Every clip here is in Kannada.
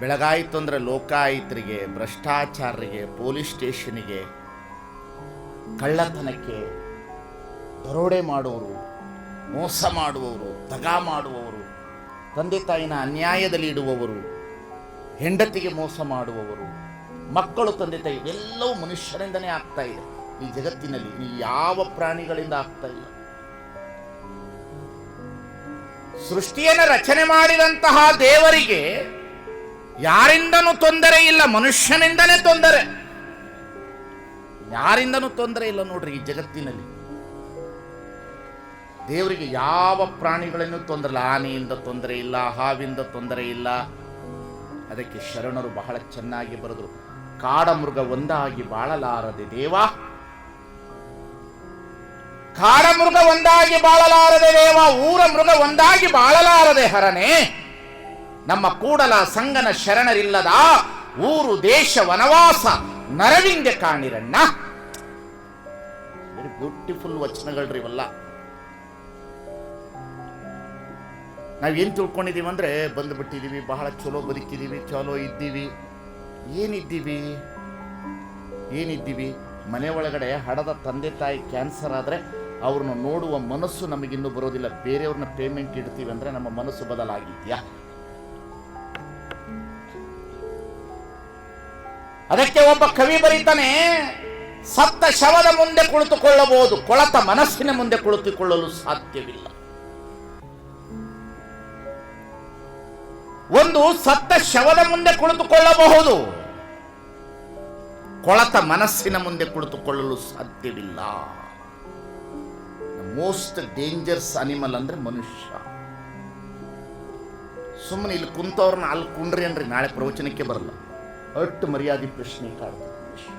ಬೆಳಗಾಯಿತು ಅಂದರೆ ಲೋಕಾಯಿತರಿಗೆ, ಭ್ರಷ್ಟಾಚಾರರಿಗೆ, ಪೊಲೀಸ್ ಸ್ಟೇಷನಿಗೆ ಕಳ್ಳತನಕ್ಕೆ ದರೋಡೆ ಮಾಡುವವರು, ಮೋಸ ಮಾಡುವವರು, ತಗಾ ಮಾಡುವವರು, ತಂದೆ ತಾಯಿನ ಅನ್ಯಾಯದಲ್ಲಿ ಇಡುವವರು, ಹೆಂಡತಿಗೆ ಮೋಸ ಮಾಡುವವರು, ಮಕ್ಕಳು, ತಂದೆ ತಾಯಿ ಎಲ್ಲವೂ ಮನುಷ್ಯರಿಂದನೇ ಆಗ್ತಾ ಇದೆ. ಈ ಜಗತ್ತಿನಲ್ಲಿ ಯಾವ ಪ್ರಾಣಿಗಳಿಂದ ಆಗ್ತಾ ಇಲ್ಲ. ಸೃಷ್ಟಿಯನ್ನು ರಚನೆ ಮಾಡಿದಂತಹ ದೇವರಿಗೆ ಯಾರಿಂದನೂ ತೊಂದರೆ ಇಲ್ಲ, ಮನುಷ್ಯನಿಂದಲೇ ತೊಂದರೆ. ಯಾರಿಂದನೂ ತೊಂದರೆ ಇಲ್ಲ ನೋಡ್ರಿ ಈ ಜಗತ್ತಿನಲ್ಲಿ. ದೇವರಿಗೆ ಯಾವ ಪ್ರಾಣಿಗಳನ್ನು ತೊಂದರೆ ಆನೆಯಿಂದ ತೊಂದರೆ ಇಲ್ಲ, ಹಾವಿಂದ ತೊಂದರೆ ಇಲ್ಲ. ಅದಕ್ಕೆ ಶರಣರು ಬಹಳ ಚೆನ್ನಾಗಿ ಬರೆದರು. ಕಾಡ ಮೃಗ ಒಂದಾಗಿ ಬಾಳಲಾರದೆ ದೇವ. ಕಾಡ ಮೃಗ ಒಂದಾಗಿ ಬಾಳಲಾರದೆ ದೇವ. ಊರ ಮೃಗ ಒಂದಾಗಿ ಬಾಳಲಾರದೆ ಹರನೆ. ನಮ್ಮ ಕೂಡಲ ಸಂಗನ ಶರಣರಿಲ್ಲದ ಊರು ದೇಶ ವನವಾಸ ನರವಿಂದೆ ಕಾಣಿರಣ್ಣ. ವೆರಿ ಬ್ಯೂಟಿಫುಲ್ ವಚನಗಳ್ರಿ ಇವೆಲ್ಲ. ನಾವೇನು ತಿಳ್ಕೊಂಡಿದ್ದೀವಿ ಅಂದರೆ ಬಂದುಬಿಟ್ಟಿದ್ದೀವಿ ಬಹಳ ಚಲೋ ಬದುಕಿದ್ದೀವಿ ಚಲೋ ಇದ್ದೀವಿ. ಏನಿದ್ದೀವಿ? ಏನಿದ್ದೀವಿ? ಮನೆ ಒಳಗಡೆ ಹಡದ ತಂದೆ ತಾಯಿ ಕ್ಯಾನ್ಸರ್ ಆದರೆ ಅವ್ರನ್ನ ನೋಡುವ ಮನಸ್ಸು ನಮಗಿನ್ನೂ ಬರೋದಿಲ್ಲ. ಬೇರೆಯವ್ರನ್ನ ಪೇಮೆಂಟ್ ಇಡ್ತೀವಿ ಅಂದರೆ ನಮ್ಮ ಮನಸ್ಸು ಬದಲಾಗಿದೆಯಾ? ಅದಕ್ಕೆ ಒಬ್ಬ ಕವಿ ಬರೀತಾನೆ ಸತ್ತ ಶವದ ಮುಂದೆ ಕುಳಿತುಕೊಳ್ಳಬಹುದು, ಕೊಳತ ಮನಸ್ಸಿನ ಮುಂದೆ ಕುಳಿತುಕೊಳ್ಳಲು ಸಾಧ್ಯವಿಲ್ಲ. ಒಂದು ಸತ್ತ ಶವದ ಮುಂದೆ ಕುಳಿತುಕೊಳ್ಳಬಹುದು, ಕೊಳತ ಮನಸ್ಸಿನ ಮುಂದೆ ಕುಳಿತುಕೊಳ್ಳಲು ಸಾಧ್ಯವಿಲ್ಲ. ಮೋಸ್ಟ್ ಡೇಂಜರ್ಸ್ ಅನಿಮಲ್ ಅಂದ್ರೆ ಮನುಷ್ಯ. ಸುಮ್ಮನೆ ಇಲ್ಲಿ ಕುಂತವ್ರನ್ನ ಅಲ್ಲಿ ಕುಂಡ್ರಿ ಅನ್ರಿ ನಾಳೆ ಪ್ರವಚನಕ್ಕೆ ಬರಲ್ಲ. ಅಷ್ಟು ಮರ್ಯಾದೆ ಪ್ರಶ್ನೆ ಕಾಡ್ತದೆ ಮನುಷ್ಯ.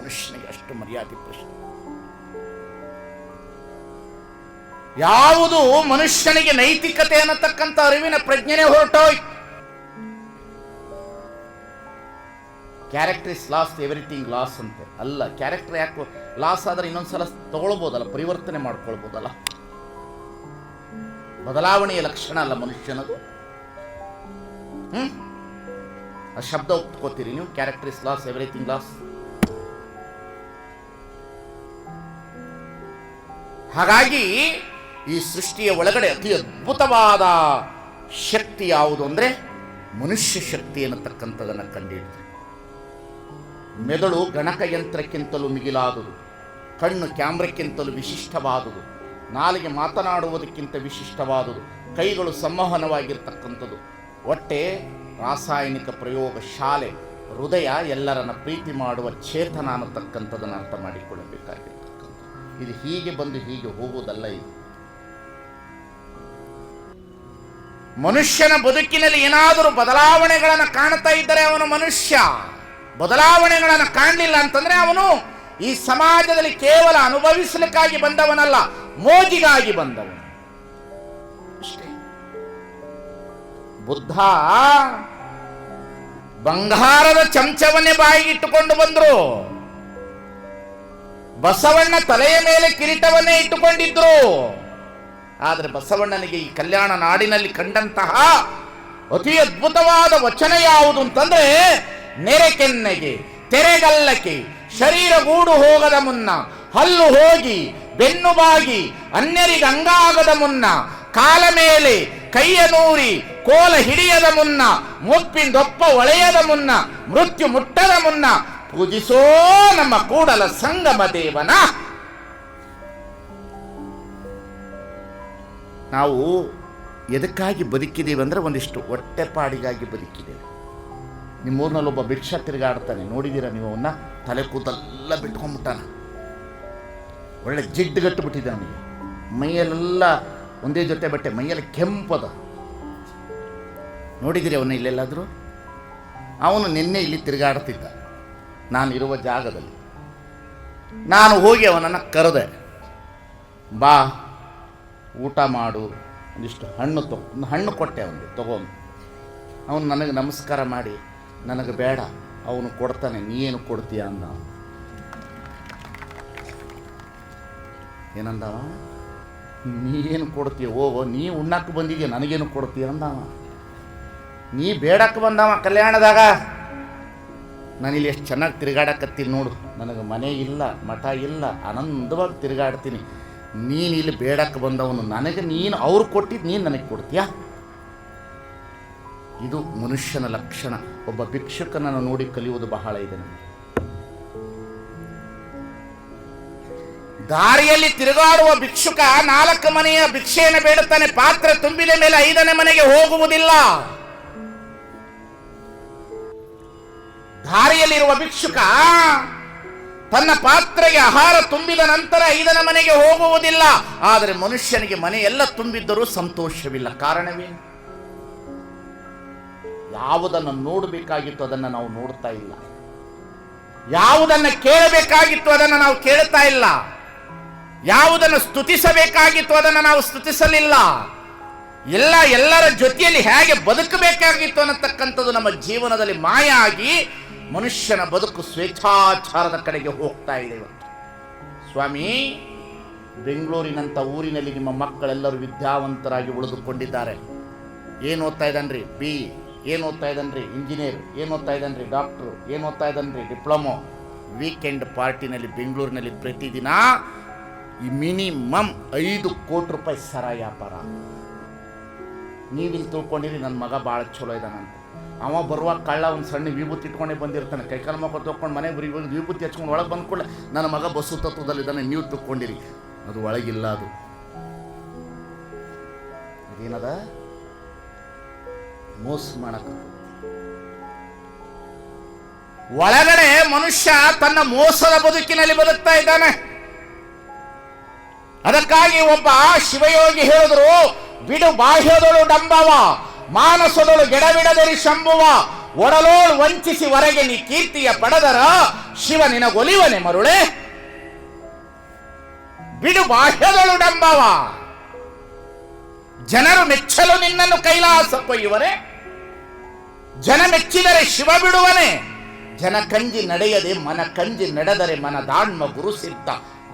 ಮನುಷ್ಯನಿಗೆ ಅಷ್ಟು ಮರ್ಯಾದೆ ಪ್ರಶ್ನೆ. ಯಾವುದು ಮನುಷ್ಯನಿಗೆ ನೈತಿಕತೆ ಅನ್ನತಕ್ಕಂಥ ಅರಿವಿನ ಪ್ರಜ್ಞೆನೇ ಹೊರಟೋಯ್ತು character is lost everything lost ಅಂತೆ. ಅಲ್ಲ ಕ್ಯಾರೆಕ್ಟರ್ ಯಾಕೆ ಲಾಸ್ ಆದ್ರೆ ಇನ್ನೊಂದ್ಸಲ ತಗೊಳ್ಬೋದಲ್ಲ, ಪರಿವರ್ತನೆ ಮಾಡ್ಕೊಳ್ಬೋದಲ್ಲ. ಬದಲಾವಣೆಯ ಲಕ್ಷಣ ಅಲ್ಲ ಮನುಷ್ಯನದು. ಹ್ಮ್? ಶಬ್ದ ಒಪ್ಕೋತೀರಿ, ನೀವು ಕ್ಯಾರೆಕ್ಟರ್ ಲಾಸ್ ಎವ್ರಿಥಿಂಗ್ ಲಾಸ್ ಹಾಗಾಗಿ ಈ ಸೃಷ್ಟಿಯ ಒಳಗಡೆ ಅತಿ ಅದ್ಭುತವಾದ ಶಕ್ತಿ ಯಾವುದು ಅಂದರೆ ಮನುಷ್ಯ ಶಕ್ತಿ ಅನ್ನತಕ್ಕಂಥದನ್ನು ಕಂಡುಹಿಡಿದ್ರಿ ಮೆದುಳು ಗಣಕಯಂತ್ರಕ್ಕಿಂತಲೂ ಮಿಗಿಲಾದುದು, ಕಣ್ಣು ಕ್ಯಾಮ್ರಕ್ಕಿಂತಲೂ ವಿಶಿಷ್ಟವಾದುದು, ನಾಲಿಗೆ ಮಾತನಾಡುವುದಕ್ಕಿಂತ ವಿಶಿಷ್ಟವಾದುದು, ಕೈಗಳು ಸಂವಹನವಾಗಿರ್ತಕ್ಕಂಥದ್ದು, ಹೊಟ್ಟೆ ರಾಸಾಯನಿಕ ಪ್ರಯೋಗ ಶಾಲೆ, ಹೃದಯ ಎಲ್ಲರನ್ನ ಪ್ರೀತಿ ಮಾಡುವ ಚೇತನ ಅನ್ನತಕ್ಕಂಥದ್ದನ್ನು ಅರ್ಥ ಮಾಡಿಕೊಳ್ಳಬೇಕಾಗಿರ್ತಕ್ಕಂಥ ಇದು ಹೀಗೆ ಬಂದು ಹೀಗೆ ಹೋಗುವುದಲ್ಲ ಇದು. ಮನುಷ್ಯನ ಬದುಕಿನಲ್ಲಿ ಏನಾದರೂ ಬದಲಾವಣೆಗಳನ್ನು ಕಾಣ್ತಾ ಇದ್ದರೆ ಅವನು ಮನುಷ್ಯ. ಬದಲಾವಣೆಗಳನ್ನು ಕಾಣಲಿಲ್ಲ ಅಂತಂದ್ರೆ ಅವನು ಈ ಸಮಾಜದಲ್ಲಿ ಕೇವಲ ಅನುಭವಿಸಲಿಕ್ಕಾಗಿ ಬಂದವನಲ್ಲ, ಮೋಜಿಗಾಗಿ ಬಂದವನು. ಬುದ್ಧ ಬಂಗಾರದ ಚಮಚವನ್ನೇ ಬಾಯಿಗಿಟ್ಟುಕೊಂಡು ಬಂದ್ರು. ಬಸವಣ್ಣ ತಲೆಯ ಮೇಲೆ ಕಿರೀಟವನ್ನೇ ಇಟ್ಟುಕೊಂಡಿದ್ರು. ಆದರೆ ಬಸವಣ್ಣನಿಗೆ ಈ ಕಲ್ಯಾಣ ನಾಡಿನಲ್ಲಿ ಕಂಡಂತಹ ಅತಿ ಅದ್ಭುತವಾದ ವಚನ ಯಾವುದು ಅಂತಂದ್ರೆ ನೆರೆಕೆನ್ನೆಗೆ ತೆರೆಗಲ್ಲಕ್ಕೆ, ಶರೀರ ಗೂಡು ಹೋಗದ ಮುನ್ನ, ಹಲ್ಲು ಹೋಗಿ, ಬೆನ್ನು ಬಾಗಿ, ಅನ್ಯರಿಗೆ ಅಂಗಾಗದ ಮುನ್ನ ಕಾಲ ಮೇಲೆ ಕೈಯ ನೂರಿ, ಕೋಲ ಹಿಡಿಯದ ಮುನ್ನ ಮುಪ್ಪಿಂದೊಪ್ಪ ಒಳೆಯದ ಮುನ್ನ, ಮೃತ್ಯು ಮುಟ್ಟದ ಮುನ್ನ, ಪೂಜಿಸೋ ನಮ್ಮ ಕೂಡಲ ಸಂಗಮ ದೇವನ. ನಾವು ಎದಕ್ಕಾಗಿ ಬದುಕಿದ್ದೀವಿ ಅಂದರೆ ಒಂದಿಷ್ಟು ಹೊಟ್ಟೆಪಾಡಿಗಾಗಿ ಬದುಕಿದ್ದೇವೆ ನಿಮ್ಮೂರಿನಲ್ಲಿ ಒಬ್ಬ ಭಿಕ್ಷ ತಿರುಗಾಡ್ತಾನೆ ನೋಡಿದ್ದೀರಾ ನೀವು ಅವನ್ನ? ತಲೆ ಕೂದಲೆಲ್ಲ ಬಿಟ್ಕೊಂಡ್ಬಿಟ್ಟಾನ. ಒಳ್ಳೆ ಜಿಡ್ಡುಗಟ್ಟು ಬಿಟ್ಟಿದೆ ಅವನಿಗೆ ಮೈಯಲ್ಲೆಲ್ಲ ಒಂದೇ ಜೊತೆ ಬಟ್ಟೆ, ಮೈಯಲ್ಲಿ ಕೆಂಪದ ನೋಡಿದಿರಿ ಅವನು ಇಲ್ಲೆಲ್ಲಾದರೂ? ಅವನು ನಿನ್ನೆ ಇಲ್ಲಿ ತಿರುಗಾಡ್ತಿದ್ದ. ನಾನು ಇರುವ ಜಾಗದಲ್ಲಿ. ನಾನು ಹೋಗಿ ಅವನನ್ನು ಕರೆದೆ. ಬಾ, ಊಟ ಮಾಡು, ಒಂದಿಷ್ಟು ಹಣ್ಣು ತಗೋ ಒಂದು ಹಣ್ಣು ಕೊಟ್ಟೆ ಅವನಿಗೆ ತಗೊಂಡು ಅವನು ನನಗೆ ನಮಸ್ಕಾರ ಮಾಡಿ, ನನಗೆ ಬೇಡ, ಅವನು ಕೊಡ್ತಾನೆ, ನೀನು ಕೊಡ್ತೀಯ ಅಂದ. ಅವ. ನೀ ಏನು ಕೊಡ್ತೀಯ ಓ ನೀ ಉಣ್ಣಕ್ಕೆ ಬಂದಿದ್ಯಾ, ನನಗೇನು ಕೊಡ್ತೀಯ ಅಂದವ. ನೀ ಬೇಡಕ್ಕೆ ಬಂದವ ಕಲ್ಯಾಣದಾಗ. ನಾನಿಲ್ಲಿ ಎಷ್ಟು ಚೆನ್ನಾಗಿ ತಿರುಗಾಡಕತ್ತೀನಿ ನೋಡು, ನನಗೆ ಮನೆ ಇಲ್ಲ, ಮಠ ಇಲ್ಲ, ಆನಂದವಾಗಿ ತಿರುಗಾಡ್ತೀನಿ. ನೀನು ಇಲ್ಲಿ ಬೇಡಕ್ಕೆ ಬಂದವನು, ನನಗೆ ನೀನು ಅವ್ರು ಕೊಟ್ಟಿದ್ದು ನೀನು ನನಗೆ ಕೊಡ್ತೀಯಾ? ಇದು ಮನುಷ್ಯನ ಲಕ್ಷಣ. ಒಬ್ಬ ಭಿಕ್ಷುಕನನ್ನು ನೋಡಿ ಕಲಿಯುವುದು ಬಹಳ ಇದೆ ನಮಗೆ. ದಾರಿಯಲ್ಲಿ ತಿರುಗಾಡುವ ಭಿಕ್ಷುಕ ನಾಲ್ಕು ಮನೆಯ ಭಿಕ್ಷೆಯನ್ನು ಬೇಡುತ್ತಾನೆ. ಪಾತ್ರ ತುಂಬಿದ ಮೇಲೆ ಐದನೇ ಮನೆಗೆ ಹೋಗುವುದಿಲ್ಲ. ದಾರಿಯಲ್ಲಿರುವ ಭಿಕ್ಷುಕ ತನ್ನ ಪಾತ್ರೆಗೆ ಆಹಾರ ತುಂಬಿದ ನಂತರ ಐದನೇ ಮನೆಗೆ ಹೋಗುವುದಿಲ್ಲ. ಆದರೆ ಮನುಷ್ಯನಿಗೆ ಮನೆಯೆಲ್ಲ ತುಂಬಿದ್ದರೂ ಸಂತೋಷವಿಲ್ಲ. ಕಾರಣವೇನು ಯಾವುದನ್ನು ನೋಡಬೇಕಾಗಿತ್ತು ಅದನ್ನು ನಾವು ನೋಡ್ತಾ ಇಲ್ಲ. ಯಾವುದನ್ನು ಕೇಳಬೇಕಾಗಿತ್ತು ಅದನ್ನು ನಾವು ಕೇಳ್ತಾ ಇಲ್ಲ. ಯಾವುದನ್ನು ಸ್ತುತಿಸಬೇಕಾಗಿತ್ತು ಅದನ್ನು ನಾವು ಸ್ತುತಿಸಲಿಲ್ಲ. ಎಲ್ಲ ಎಲ್ಲರ ಜೊತೆಯಲ್ಲಿ ಹೇಗೆ ಬದುಕಬೇಕಾಗಿತ್ತು ಅನ್ನತಕ್ಕಂಥದ್ದು ನಮ್ಮ ಜೀವನದಲ್ಲಿ ಮಾಯ ಆಗಿ ಮನುಷ್ಯನ ಬದುಕು ಸ್ವೇಚ್ಛಾಚಾರದ ಕಡೆಗೆ ಹೋಗ್ತಾ ಇದೆ ಇವತ್ತು. ಸ್ವಾಮಿ, ಬೆಂಗಳೂರಿನಂಥ ಊರಿನಲ್ಲಿ ನಿಮ್ಮ ಮಕ್ಕಳೆಲ್ಲರೂ ವಿದ್ಯಾವಂತರಾಗಿ ಉಳಿದುಕೊಂಡಿದ್ದಾರೆ. ಏನು ಓದ್ತಾ ಇದ್ದಾನ್ರಿ? ಬಿ. ಏನು ಓದ್ತಾ ಇದ್ದಾನ್ರಿ? ಇಂಜಿನಿಯರ್. ಏನು ಓದ್ತಾ ಇದ್ದಾನ್ರಿ? ಡಾಕ್ಟ್ರು. ಏನು ಓದ್ತಾ ಇದ್ದಾನ್ರಿ? ಡಿಪ್ಲೊಮೊ. ವೀಕೆಂಡ್ ಪಾರ್ಟಿನಲ್ಲಿ ಬೆಂಗಳೂರಿನಲ್ಲಿ ಪ್ರತಿದಿನ ಈ ಮಿನಿಮಮ್ ಐದು ಕೋಟಿ ರೂಪಾಯಿ ಸರ ವ್ಯಾಪಾರ. ನೀವಿಲ್ಲಿ ತಿಳ್ಕೊಂಡಿರಿ ನನ್ನ ಮಗ ಭಾಳ ಚಲೋ ಇದ್ದಾನಂತ ಅವ ಬರುವಾಗ ಕಳ್ಳ ಒಂದು ಸಣ್ಣ ವಿಭೂತಿ ಇಟ್ಕೊಂಡೇ ಬಂದಿರ್ತಾನೆ. ಕೈಕಾಲು ಮಗ ತೊಗೊಂಡು ಮನೆಗೆ ಬರೀ ವಿಭೂತಿ ಹಚ್ಕೊಂಡು ಒಳಗೆ ಬಂದ ಕೂಡಲೇ ನನ್ನ ಮಗ ಬಸ್ಸು ತತ್ವದಲ್ಲಿದ್ದಾನೆ, ನೀವು ತಿಳ್ಕೊಂಡಿರಿ. ಅದು ಒಳಗಿಲ್ಲ ಅದು. ಅದೇನದ? ಮೋಸ ಮಾಡಕ. ಒಳಗಡೆ ಮನುಷ್ಯ ತನ್ನ ಮೋಸದ ಬದುಕಿನಲ್ಲಿ ಬದುಕ್ತಾ ಇದ್ದಾನೆ. ಅದಕ್ಕಾಗಿ ಒಬ್ಬ ಶಿವಯೋಗಿ ಹೇಳಿದ್ರು, ಬಿಡು, ಬಾಹ್ಯದೊಳು ಡಂಬವ, ಮಾನಸದೊಳು ಗೆಡಬಿಡದರಿ ಶಂಭುವ, ಒಡಲೋಳು ವಂಚಿಸಿ ಹೊರಗೆ ನೀ ಕೀರ್ತಿಯ ಪಡೆದರ, ಶಿವ ನಿನಗೊಲಿವನೆ ಮರುಳೆ. ಬಿಡು, ಬಾಹ್ಯದೊಳು ಡಂಬವ. ಜನರು ಮೆಚ್ಚಲು ನಿನ್ನನ್ನು ಕೈಲಾಸ ಕೊಯ್ಯುವನೆ ಜನ ಮೆಚ್ಚಿದರೆ ಶಿವ ಬಿಡುವನೆ. ಜನ ಕಂಜಿ ನಡೆಯದೆ ಮನ ಕಂಜಿ ನಡೆದರೆ ಮನ ದಾಣ್ಮ ಗುರು ಸಿದ್ಧ.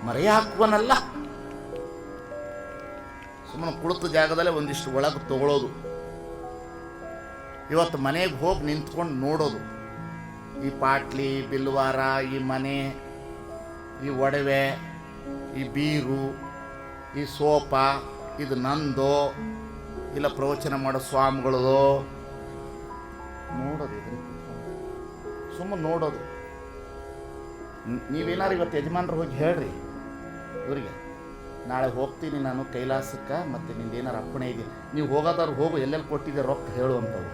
ಮರೆಯಾಕುವನಲ್ಲ. ಸುಮ್ಮನೆ ಕುಳಿತ ಜಾಗದಲ್ಲೇ ಒಂದಿಷ್ಟು ಒಳಗೆ ತಗೊಳ್ಳೋದು ಇವತ್ತು ಮನೆಗೆ ಹೋಗಿ ನಿಂತ್ಕೊಂಡು ನೋಡೋದು. ಈ ಪಾಟ್ಲಿ ಬಿಲ್ವಾರ, ಈ ಮನೆ, ಈ ಒಡವೆ, ಈ ಬೀರು, ಈ ಸೋಪ, ಇದು ನಂದೋ, ಇಲ್ಲ ಪ್ರವಚನ ಮಾಡೋ ಸ್ವಾಮಿಗಳದು. ನೋಡೋದು ಸುಮ್ಮನೆ ನೋಡೋದು. ನೀವೇನಾರ ಇವತ್ತು ಯಜಮಾನ್ರು ಹೋಗಿ ಹೇಳ್ರಿ. ಇವರಿಗೆ. ನಾಳೆ ಹೋಗ್ತೀನಿ ನಾನು ಕೈಲಾಸಕ್ಕೆ, ಮತ್ತು ನಿಂದು ಏನಾರು ಅಪ್ಪಣೆ ಇದೆ, ನೀವು ಹೋಗೋದಾರು ಹೋಗು, ಎಲ್ಲೆಲ್ಲಿ ಕೊಟ್ಟಿದ್ದೆ ರೊಕ್ಕ ಹೇಳುವಂಥವು